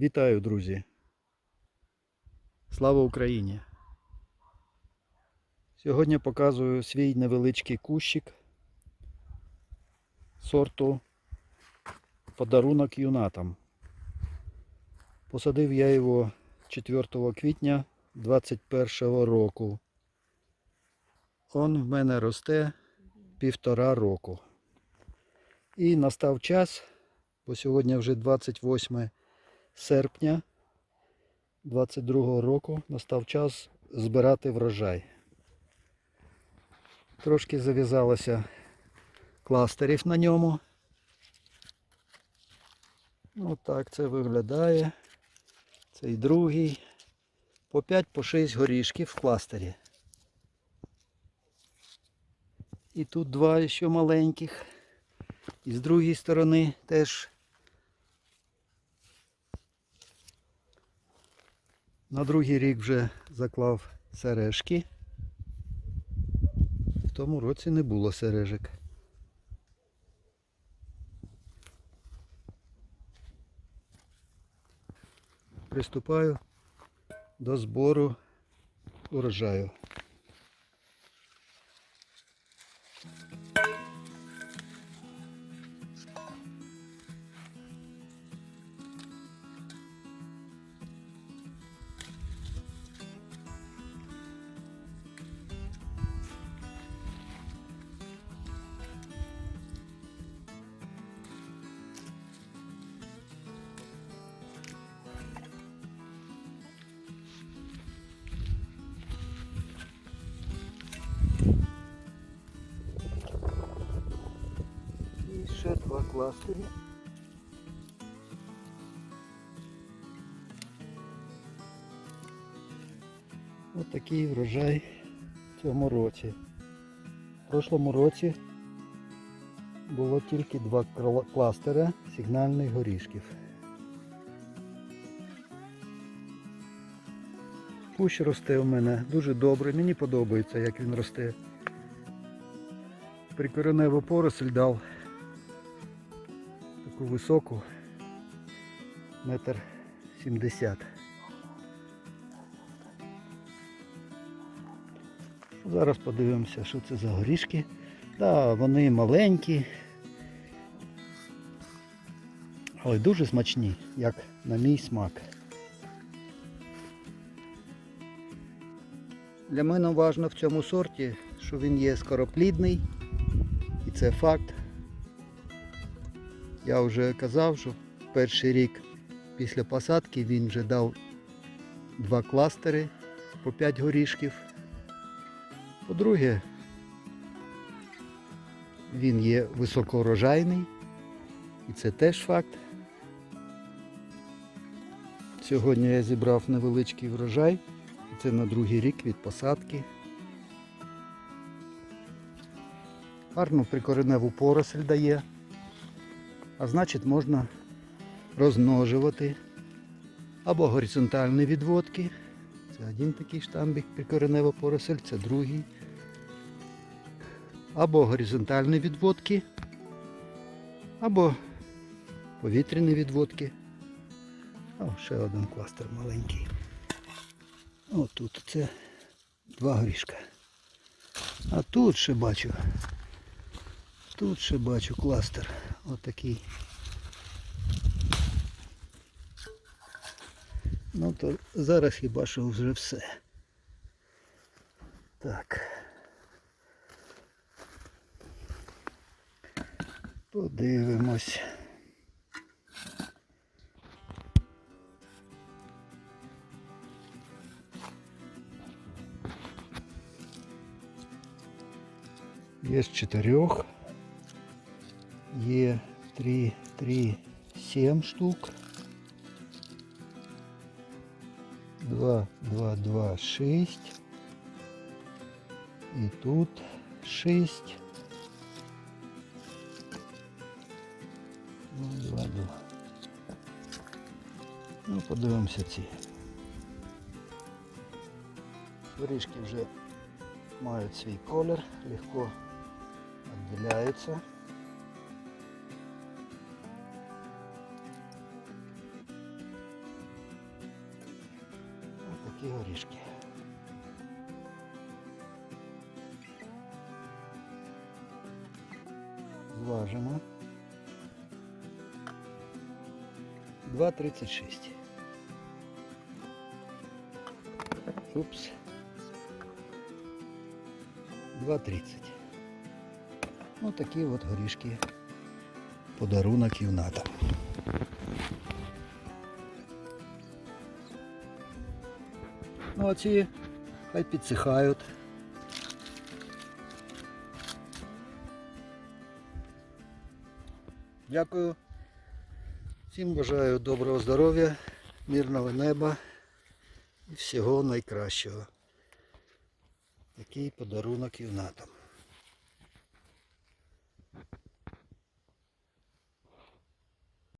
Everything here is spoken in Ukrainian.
Вітаю, друзі. Слава Україні! Сьогодні показую свій невеличкий кущик сорту подарунок юнатам. Посадив я його 4 квітня 2021 року. Он в мене росте півтора року. І настав час, бо сьогодні вже 28 серпня 22 року настав час збирати врожай. Трошки зав'язалося кластерів на ньому. Ось так це виглядає. Цей другий. По 5-6 горішків в кластері. І тут два ще маленьких. І з другої сторони теж На другий рік вже заклав сережки. В тому році не було сережок. Приступаю до збору урожаю. Кластері. Ось такий врожай в цьому році. В прошлому році було тільки два кластера сигнальних горішків. Кущ росте у мене дуже добре, мені подобається, як він росте. Прикореневу поросль дав таку високу, метр сімдесят. Зараз подивимося, що це за горішки. Да, вони маленькі, але дуже смачні, як на мій смак. Для мене важливо в цьому сорті, що він є скороплідний, і це факт. Я вже казав, що перший рік після посадки він вже дав два кластери по 5 горішків. По-друге, він є високоурожайний, і це теж факт. Сьогодні я зібрав невеличкий врожай, і це на другий рік від посадки. Гарну прикореневу поросль дає, а значить можна розмножувати або горизонтальні відводки. Це один такий штамбик прикоренева поросль, це другий. Або горизонтальні відводки, або повітряні відводки. О, ще один кластер маленький. О, тут це два горішка. А тут ще бачу. Тут ще бачу кластер. Отакий. Ну то зараз хіба що вже все. Так. Подивимось. Є з чотирьох. Є 3, 3, 7 штук. 2, 2, 2, 6. І тут 6. 2, 2, 2. Ну, подивимося ці. Горішки вже мають свій колір, легко відділяються. Такі горішки. Зважимо. 2,36. Упс. 2,30. Ну такі от горішки. Подарунок юнатам. Ну а ці хай підсихають. Дякую. Всім бажаю доброго здоров'я, мирного неба і всього найкращого. Такий подарунок юнатам.